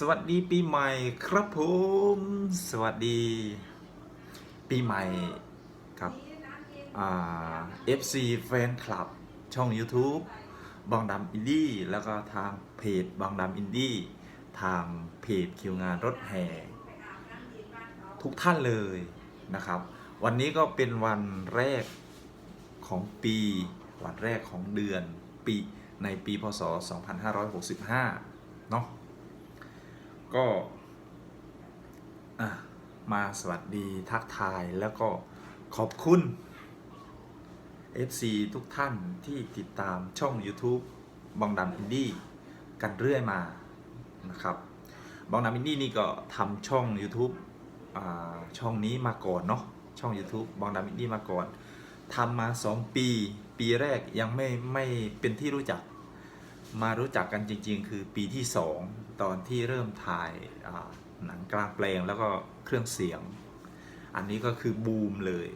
สวัสดีปีใหม่ครับผม สวัสดี ปีใหม่ครับอ่า FC แฟนคลับ ช่อง YouTube บางดำอินดี้แล้วก็ทางเพจบางดำอินดี้ทางเพจคิวงานรถแห่ทุกท่านเลยนะครับ วันนี้ก็เป็นวันแรกของปี วันแรกของเดือนปีในปีพศ 2565 เนาะ ก็มาสวัสดีทักทายแล้วก็ขอบคุณ FC ทุกท่านที่ติดตามช่อง YouTube บองดำอินดี้กันเรื่อยมานะครับบองดำอินดี้นี่ก็ทำช่อง YouTube อช่องนี้มาก่อนเนาะช่อง YouTube บองดำอินดี้มาก่อนทำมา 2 ปี ปีแรกยังไม่ไม่เป็นที่รู้จัก มารู้จักกันจริง ๆ คือปีที่2ตอนที่เริ่มถ่ายหนังกลางแปลงแล้วก็เครื่องเสียง อันนี้ก็คือบูมเลย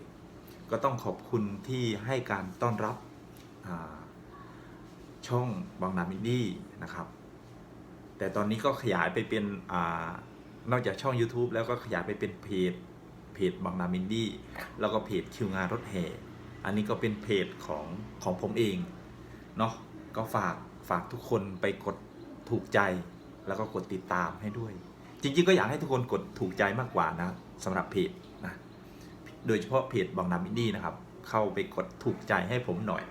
ก็ต้องขอบคุณที่ให้การต้อนรับช่องบางนามินดี้นะครับ แต่ตอนนี้ก็ขยายไปเป็นอนอกจากช่อง YouTube แล้วก็ขยายไปเป็นเพจเพจบางนามินดี้แล้วก็เพจคิวงานรถแห่อันนี้ก็เป็นเพจของของผมเองเนาะก็ฝาก ฝากทุกคนไปกดถูกใจแล้วก็กดติดตามให้ด้วย จริง ๆ ก็อยากให้ทุกคนกดถูกใจมากกว่านะสำหรับเพจนะโดยเฉพาะเพจบางนามินดี้นะครับ เข้าไปกดถูกใจให้ผมหน่อย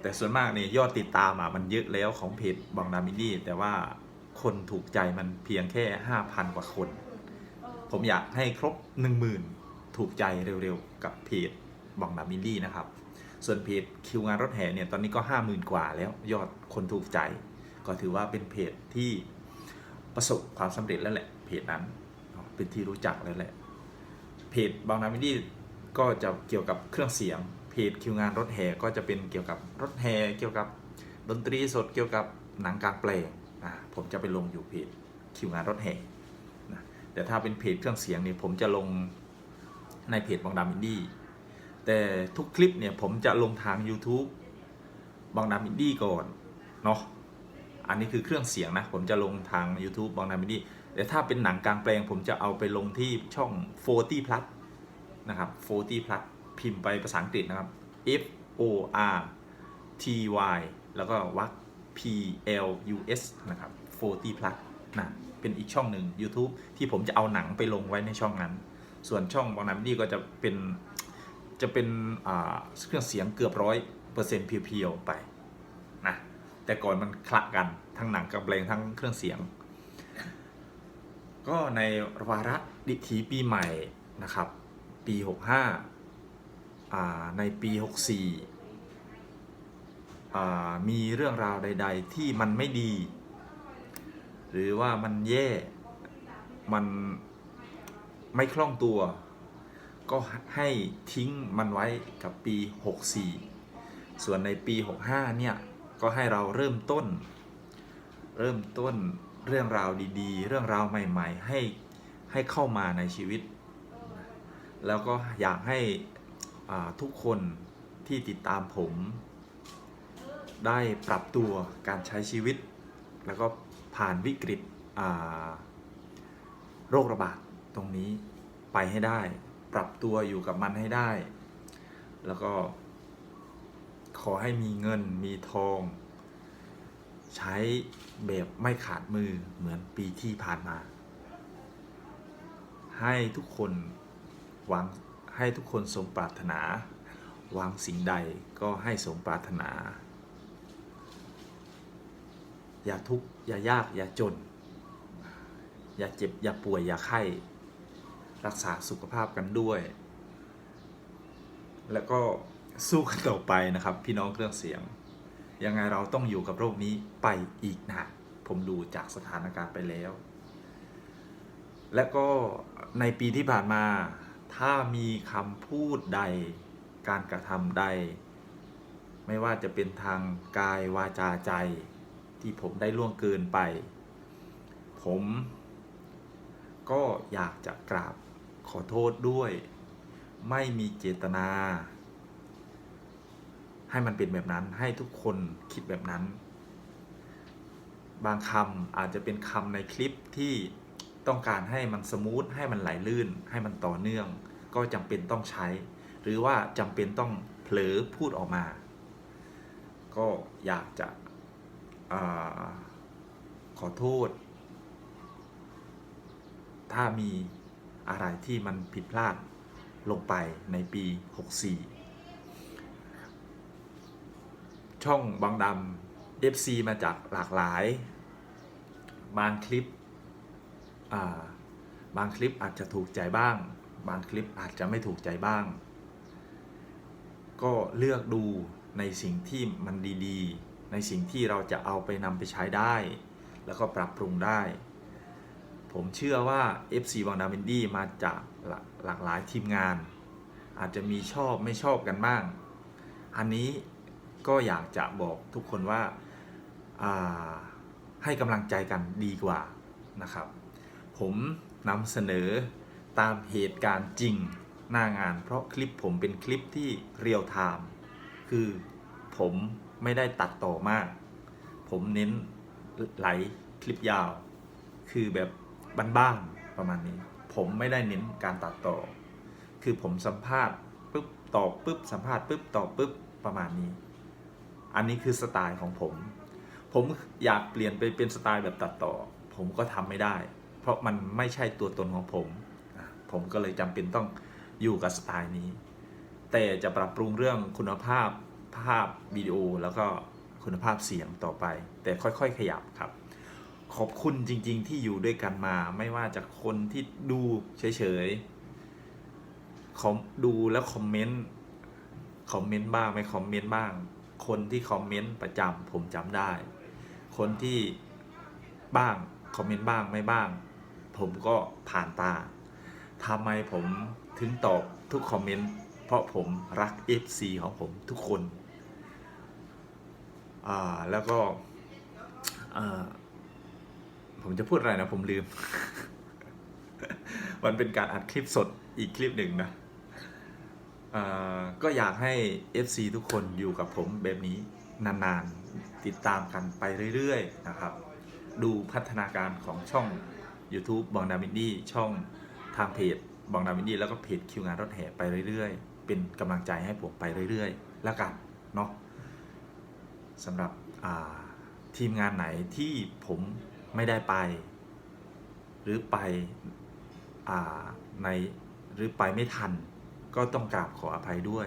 แต่ส่วนมากเนี่ยยอดติดตามอะมันเยอะแล้วของเพจบางนามินดี้แต่ว่าคนถูกใจมันเพียงแค่ 5,000 กว่าคน ผมอยากให้ครบ 10,000 ถูกใจเร็วๆ กับเพจบองนามินดี้นะครับ ส่วนเพจคิวงานรถแห่เนี่ยตอนนี้ก็ 50,000 กว่าแล้วยอดคนถูกใจ ก็ถือว่าเป็นเพจที่ประสบความสำเร็จแล้วแหละเพจนั้นเป็นที่รู้จักแล้วแหละเพจบางนามินดี้ก็จะเกี่ยวกับเครื่องเสียงเพจคิวงานรถแห่ก็จะเป็นเกี่ยวกับรถแห่เกี่ยวกับดนตรีสดเกี่ยวกับหนังกลางแปลงอ่าผมจะไปลงอยู่เพจคิวงานรถแห่นะแต่ถ้าเป็นเพจเครื่องเสียงเนี่ยผมจะลงในเพจบางดามินดี้ แต่ทุกคลิปเนี่ยผมจะลงทาง YouTube บางดามินดี้ก่อนเนาะอันนี้คือเครื่องเสียงนะ ผมจะลงทาง YouTube บางดามินดี้แต่ถ้าเป็นหนังกลางแปลง ผมจะเอาไปลงที่ช่อง 40 plus นะครับ 40 plus พิมพ์ไปภาษาอังกฤษนะครับ F O R T Y แล้วก็วัก P L U S นะครับ 40 plus นะเป็นอีกช่องหนึ่ง YouTube ที่ผมจะเอาหนังไปลงไว้ในช่องนั้น ส่วนช่องบางนามิดี้ก็จะเป็น จะเป็นเครื่องเสียงเกือบร้อยเปอร์เซ็นต์เพียวๆไปนะแต่ก่อนมันคละกันทั้งหนังกับเพลงทั้งเครื่องเสียง ก็ในวาระดิถีปีใหม่นะครับปี 65อ่าในปี 64อ่มีเรื่องราวใด ๆ ที่มันไม่ดี หรือว่ามันแย่ มันไม่คล่องตัว ก็ให้ทิ้งมันไว้กับปี 64 ส่วนในปี 65 เนี่ย ก็ให้เราเริ่มต้น เริ่มต้นเรื่องราวดีๆ เรื่องราวใหม่ๆ ให้ให้เข้ามาในชีวิต แล้วก็อยากให้ทุกคนที่ติดตามผม ได้ปรับตัวการใช้ชีวิต แล้วก็ผ่านวิกฤตโรคระบาดตรงนี้ไปให้ได้ ปรับตัวอยู่กับมันให้ได้ แล้วก็ ขอให้มีเงินมีทอง ใช้แบบไม่ขาดมือเหมือนปีที่ผ่านมา ให้ทุกคนหวังให้ทุกคนสมปรารถนา หวังสิ่งใดก็ให้สมปรารถนา อย่าทุกข์อย่ายากอย่าจน อย่าเจ็บอย่าป่วยอย่าไข้ รักษาสุขภาพกันด้วย แล้วก็สู้กันต่อไปนะครับ พี่น้องเครื่องเสียง ยังไงเราต้องอยู่กับโรคนี้ไปอีกนานผมดูจากสถานการณ์ไปแล้ว และก็ในปีที่ผ่านมา ถ้ามีคำพูดใด การกระทำใด ไม่ว่าจะเป็นทางกายวาจาใจ ที่ผมได้ล่วงเกินไป ผมก็อยากจะกราบ ขอโทษด้วย ไม่มีเจตนา ให้มันเป็นแบบนั้น ให้ทุกคนคิดแบบนั้น บางคำอาจจะเป็นคำในคลิปที่ต้องการให้มันสมูทให้มันไหลลื่น ให้มันต่อเนื่อง ก็จำเป็นต้องใช้ หรือว่าจำเป็นต้องเผลอพูดออกมา ก็อยากจะอขอโทษ ถ้ามี อะไรที่มันผิดพลาดลงไปในปี 64 ช่องบางดำ FC มาจากหลากหลาย บางคลิปบางคลิปอาจจะถูกใจบ้าง บางคลิปอาจจะไม่ถูกใจบ้าง ก็เลือกดูในสิ่งที่มันดีๆ ในสิ่งที่เราจะเอาไปนำไปใช้ได้ แล้วก็ปรับปรุงได้ ผมเชื่อว่า FC บางดาวินดี้มาจากหลากหลายทีมงาน อาจจะมีชอบไม่ชอบกันบ้าง อันนี้ก็อยากจะบอกทุกคนว่าอ่าให้กำลังใจกันดีกว่านะครับ ผมนำเสนอตามเหตุการณ์จริงหน้างาน เพราะคลิปผมเป็นคลิปที่เรียลไทม์คือผมไม่ได้ตัดต่อมาก ผมเน้นไหลคลิปยาว คือแบบ บ้านๆประมาณนี้ ผมไม่ได้เน้นการตัดต่อ คือผมสัมภาษณ์ปุ๊บตอบปุ๊บสัมภาษณ์ปุ๊บตอบปุ๊บประมาณนี้ อันนี้คือสไตล์ของผม ผมอยากเปลี่ยนไปเป็นสไตล์แบบตัดต่อ ผมก็ทำไม่ได้ เพราะมันไม่ใช่ตัวตนของผม ผมก็เลยจำเป็นต้องอยู่กับสไตล์นี้ แต่จะปรับปรุงเรื่องคุณภาพภาพวิดีโอแล้วก็คุณภาพเสียงต่อไป แต่ค่อยๆ ขยับครับ ขอบคุณจริง ๆ ที่อยู่ด้วยกันมา ไม่ว่าจะคนที่ดูเฉยๆคอดูแล้วคอมเมนต์คอมเมนต์บ้างไม่คอมเมนต์บ้าง คนที่คอมเมนต์ประจำผมจำได้ คนที่บ้างคอมเมนต์บ้างไม่บ้าง ผมก็ผ่านตาทำไมผมถึงตอบทุกคอมเมนต์เพราะผมรัก FC ของผมทุกคน อ่า แล้วก็อ่า ผมจะพูดอะไรนะผมลืม มันเป็นการอัดคลิปสดอีกคลิปหนึ่งนะก็อยากให้ FC ทุกคนอยู่กับผมแบบนี้นานๆ ติดตามกันไปเรื่อยๆนะครับ ดูพัฒนาการของช่อง YouTube บองดามินดี้ช่องทางเพจบองดามินดี้แล้วก็เพจคิวงานรถแห่ไปเรื่อยๆ เป็นกำลังใจให้ผมไปเรื่อยๆ แล้วกันเนาะสำหรับทีมงานไหนที่ผม ไม่ได้ไป หรือไปอ่าในหรือไปไม่ทัน ก็ต้องกราบขออภัยด้วย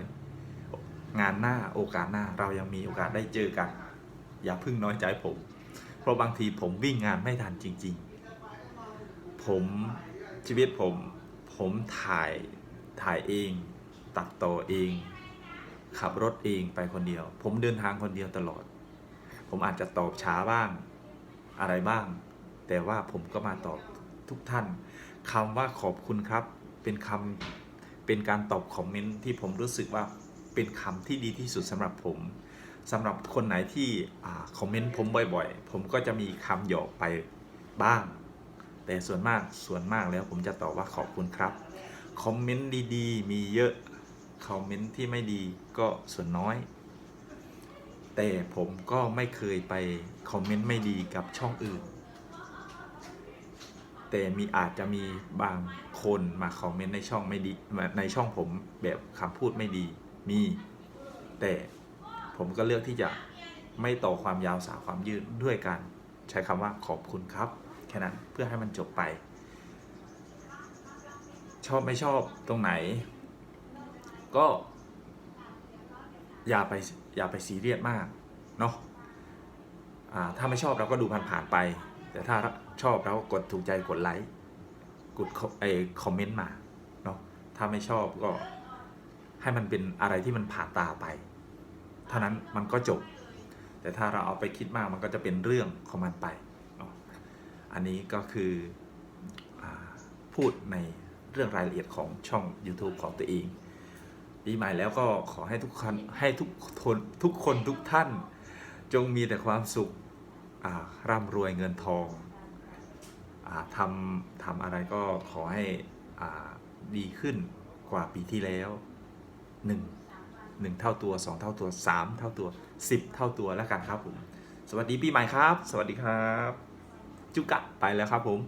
งานหน้าโอกาสหน้าเรายังมีโอกาสได้เจอกัน อย่าพึ่งน้อยใจผม เพราะบางทีผมวิ่งงานไม่ทันจริง ๆ ผมชีวิตผมผมถ่ายถ่ายเอง ตัดต่อเอง ขับรถเองไปคนเดียว ผมเดินทางคนเดียวตลอด ผมอาจจะตอบช้าบ้าง อะไรบ้าง แต่ว่าผมก็มาตอบทุกท่านคำว่าขอบคุณครับ เป็นคำเป็นการตอบคอมเมนต์ที่ผมรู้สึกว่าเป็นคำที่ดีที่สุดสำหรับผมสำหรับคนไหนที่คอมเมนต์ผมบ่อยๆ ผมก็จะมีคำหยอกไปบ้าง แต่ส่วนมากส่วนมากแล้วผมจะตอบว่าขอบคุณครับคอมเมนต์ดีๆ มีเยอะคอมเมนต์ที่ไม่ดีก็ส่วนน้อย แต่ผมก็ไม่เคยไป คอมเมนต์ไม่ดีกับช่องอื่น แต่มีอาจจะมีบางคนมาคอมเมนต์ในช่องไม่ดีในช่องผมแบบคำพูดไม่ดีมี แต่ผมก็เลือกที่จะไม่ต่อความยาวสาวความยืดด้วยการใช้คำว่าขอบคุณครับ แค่นั้นเพื่อให้มันจบไป ชอบไม่ชอบตรงไหน ก็ อย่าไปอย่าไปซีเรียสมาก เนาะ ถ้าไม่ชอบเราก็ดูผ่านๆไป แต่ถ้าชอบเรากดถูกใจกดไลค์กดไอคอมเมนต์มาเนาะถ้าไม่ชอบก็ให้มันเป็นอะไรที่มันผ่านตาไป เท่านั้นมันก็จบ แต่ถ้าเราเอาไปคิดมากมันก็จะเป็นเรื่องของมันไป อันนี้ก็คืออพูดในเรื่องรายละเอียดของช่อง YouTube ของตัวเองปีใหม่แล้วก็ขอให้ทุกคนให้ทุกคนทุกคนทุกท่าน จงมีแต่ความสุข ร่ำรวยเงินทองอทำทำอะไรก็ขอให้ดีขึ้นกว่าปีที่แล้วหนึ่งหนึ่งเท่าตัวสองเท่าตัวสามเท่าตัวสิบเท่าตัวแล้วกันครับผม สวัสดีปีใหม่ครับ สวัสดีครับ จุกะไปแล้วครับผม